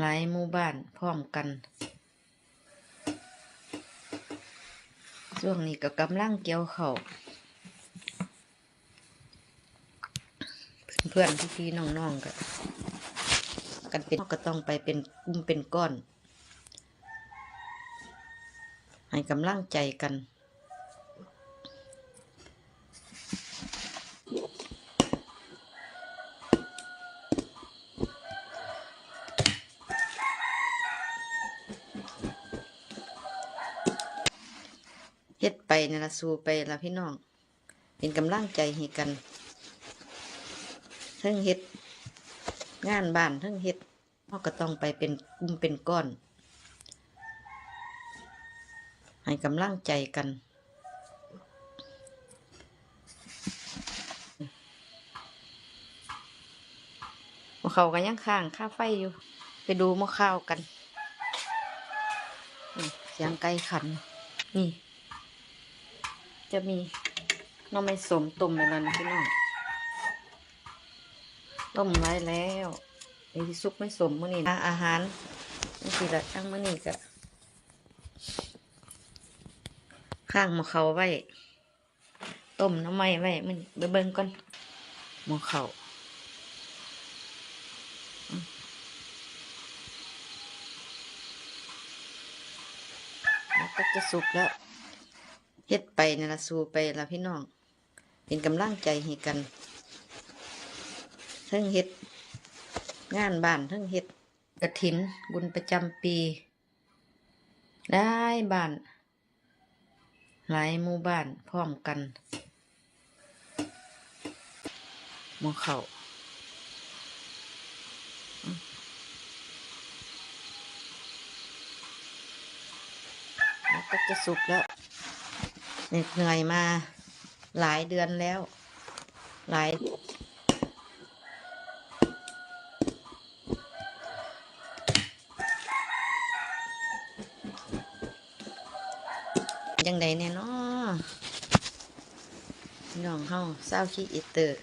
หลายหมู่บ้านพร้อมกัน ช่วงนี้ก็กำลังเกี่ยวเขาวเพื่อนๆพี่ๆน้องๆกันกันเป็นก็ต้องไปเป็นกลุ่มเป็นก้อน ให้กำลังใจกัน เฮ็ดไป นี่ละสู้ไปละพี่น้อง เป็นกำลังใจให้กันทั้งเฮ็ด งานบ้านทั้งเฮ็ดเราก็ต้องไปเป็นกลุ่มเป็นก้อน ให้กำลังใจกันมอเขากันยังข้างค่าไฟอยู่ ไปดูมอข้าวกันเสียงไก่ขัน นี่ จะมีน้องไม่สมต้มไปแล้วนะพี่น้องต้มไว้แล้วไอ้ที่ซุปไม่สมมื้อนี้นะอาหารนี่สิละตั้งมื้อนี้ก็ข้างหมอเขาไว้ต้มน้ำไม้ไว้มื้อนี้เบิ่งก่อนหมอเขาแล้วก็จะสุกแล้ว เฮ็ดไปนี่ละสู้ไปละพี่น้อง เป็นกำลังใจให้กันทั้งเฮ็ด งานบ้านทั้งเฮ็ดกระถิน บุญประจำปี ได้บ้าน หลายหมู่บ้านพร้อมกันหมอเขาก็จะสุกแล้ว เหนื่อยมาหลายเดือนแล้ว หลาย ยังไงเนี่ยเนาะน้องเฮาเศร้าขี้อิเตอร์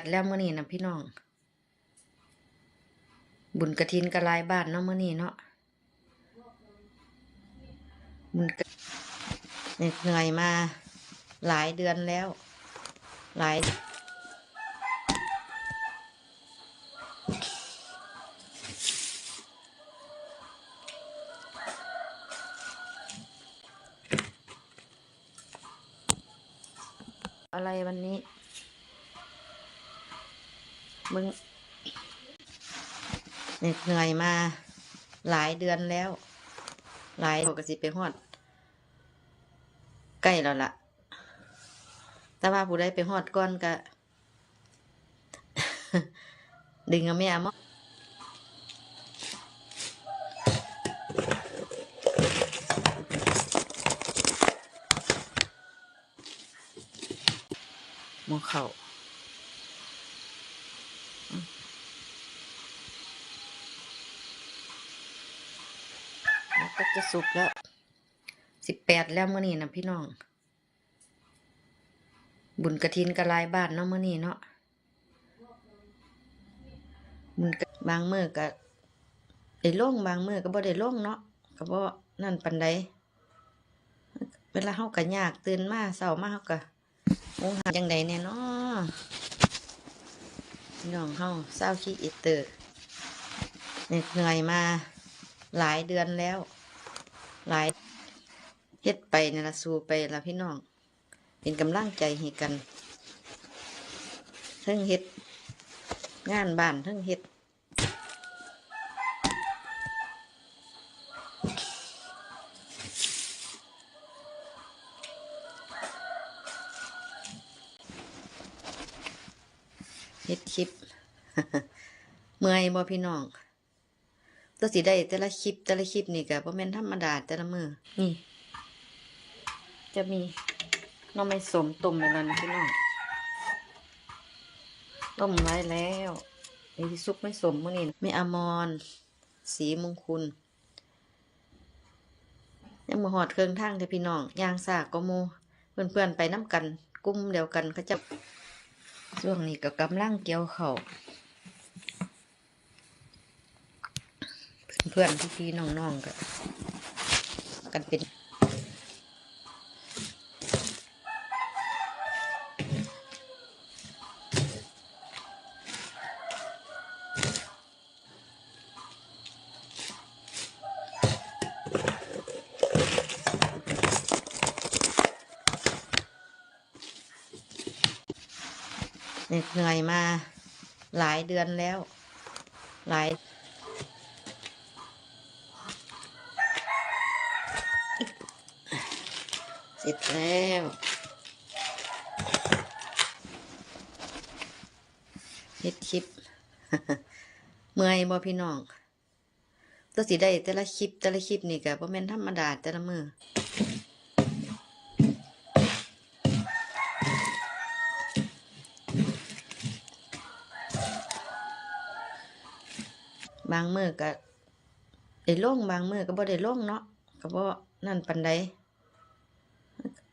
ดแล้วเมื่อนี้นะพี่น้อง บุญกระถินกระลายบ้านเนาะเมื่อนี้เนาะบุญกระเหนื่อยมาหลายเดือนแล้ว หลายอะไรวันนี้ มึงเหน็ดเหนื่อยมาหลายเดือนแล้ว หลายเขาก็สิไปฮอด ใกล้แล้วล่ะ แต่ว่าผู้ใดไปฮอดก่อนก็ดึงเอาไม่เอามาหมอเขา แล้ว ก็จะสุกแล้วสิบแปดแล้วเมื่อนี้นะพี่น้อง บุญกระถินกระลายบ้านเนาะเมื่อนี้เนาะบุญบางเมื่อก็ได้ลงบางเมื่อก็บ่ได้ลงเนาะก็บ่นั่นปันใดเวลาเฮาก็ยากตื่นมาเช้ามาเฮาก็งงหาจังใดแน่เนาะพี่น้องเฮาเศร้าขี้อิเตอร์เหน็ดเหนื่อยมาหลายเดือนแล้ว ฮ็ดไปนี่ละสู้ไปละพี่น้อง เป็นกำลังใจให้กันเทั้งเฮ็ด งานบ้านเทั้งเฮ็ดเฮ็ดคลิป เมื่อยบ่พี่น้องตัวสิได้แต่ละคลิปแต่ละคลิปนี่ก็บ่แม่นธรรมดาแต่ละมือนี่ จะมีน้องไม่สมต้มไปแล้วนะพี่น้องต้มไว้แล้วไอ้ที่ซุปไม่สมมื้อนี้ม่อมรสีมงคุณยังมาหอดเครื่องทางเด้อพี่น้องยางซากก็โมเพื่อนๆไปน้ำกันกลุ่มเดียวกันเขาจะช่วงนี้ก็กำลังเกี่ยวเขาวเพื่อนๆพี่ๆน้องๆกันกันเป็น เหน็ดเหนื่อยมาหลายเดือนแล้ว หลายเสร็จแล้วเฮ็ดคลิป เมื่อยบ่พี่น้องตัวสิได้แต่ละคลิปแต่ละคลิปนี่ก็บ่แม่นธรรมดาแต่ละมือ บางมือก็ได้ลงบางมือก็บ่ได้ลงเนาะก็บ่นั่นปานใด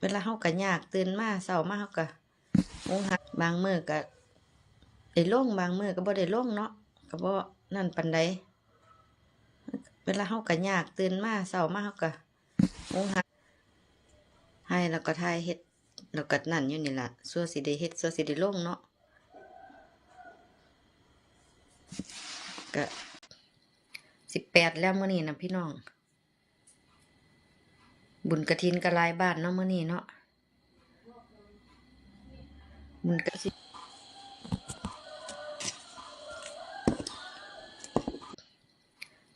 เวลาเฮาก็ยากตื่นมาเช้ามาเฮาก็งงหักบางมือก็ได้ลงบางมือก็บ่ได้ลงเนาะก็บ่นั่นปานใดเวลาเฮาก็ยากตื่นมาเช้ามาเฮาก็งงหักให้แล้วก็ทายเฮ็ดแล้วก็นั่นอยู่นี่ล่ะสั่วสิได้เฮ็ดสั่วสิได้ลงเนาะก็ สิบแปดแล้วเมื้อนี้นะพี่น้อง บุญกระถินกระลายบ้านเนาะเมื้อนี้เนาะบุญกระถิน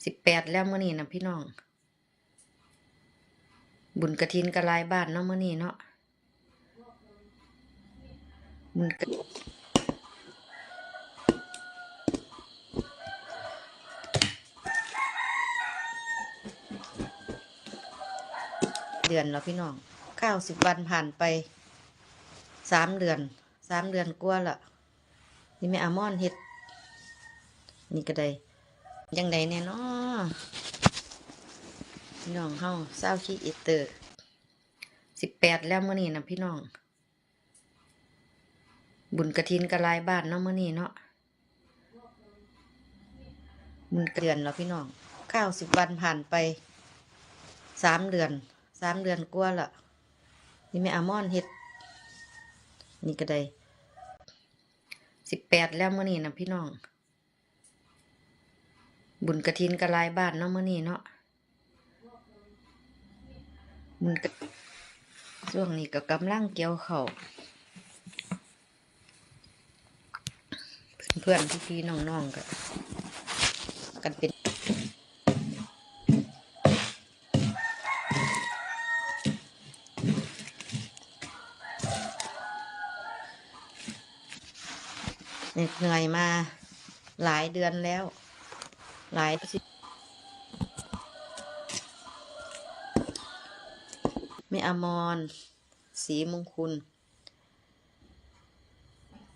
สิบแปดแล้วเมื้อนี้นะพี่น้อง บุญกระถินกระลายบ้านเนาะเมื้อนี้เนาะบุญกระ เดือนแล้วพี่น้องเก้าสิบวันผ่านไปสามเดือนสามเดือนกว่าละนี่แม่อามอนเฮ็ด นี่ก็ได้ยังไดแน่เนาะพี่น้องเฮาเศร้าขี้อิเตอร์สิบแปดแล้วเมื้อนี้นะพี่น้อง บุญกระถินกระลายบ้านเนาะเมื้อนี้เนาะบุญเดือนแล้วพี่น้องเก้าสิบวันผ่านไปสามเดือน สามเดือนกว่าละนี่แม่อามอนเฮ็ด นี่ก็ได้สิบแปดแล้วเมื้อนี้นะพี่น้อง บุญกระถินกระลายบ้านเนาะเมื้อนี้เนาะบุญกระช่วงนี้ก็กำลังเกี่ยวเขาวเพื่อนๆพี่ๆน้องๆก็กันเป็น เหน็ดเหนื่อยมาหลายเดือนแล้ว หลายสิไม่อมรสีมงคุณ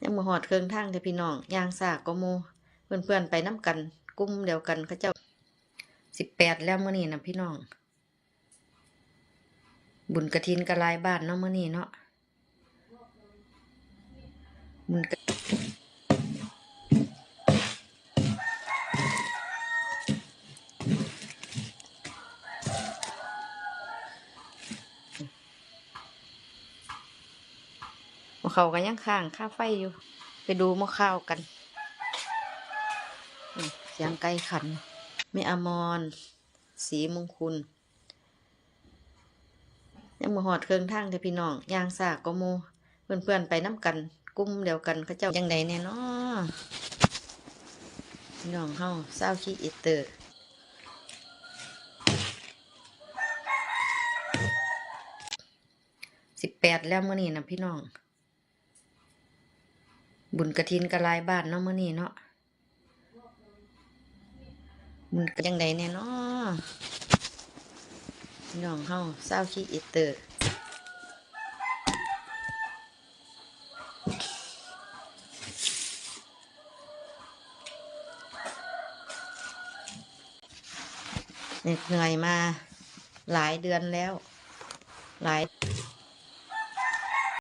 ยังมาหอดเครื่องทางเด้อพี่น้องยางซากก็โมเพื่อนๆไปน้ำกันกลุ่มเดียวกันเขาเจ้าสิบแปดแล้วเมื้อนี้นะพี่น้อง บุญกระถินกระลายบ้านเนาะเมื้อนี้เนาะบุญกระ เขากันยังข้างค่าไฟอยู่ ไปดูมะข้าวกัน เสียงไก่ขันไม่อมรสีมงคุณยังมาหอดเครื่องทางเด้อพี่น้องย่างซากก็โมเพื่อนๆไปน้ำกันกลุ่มเดียวกันเขาเจ้ายังไดแน่นาะพี่น้องเฮาเศร้าขี้อิเตอร์สิบแปดแล้วเมื้อนี้นะพี่น้อง บุญกระทินกระลายบ้านเนาะเมื่อนี้เนาะบุญยังไงเนี่ยเนาะน้องเฮาเศร้าขี้อิเตอร์เหนื่อยมาหลายเดือนแล้ว หลาย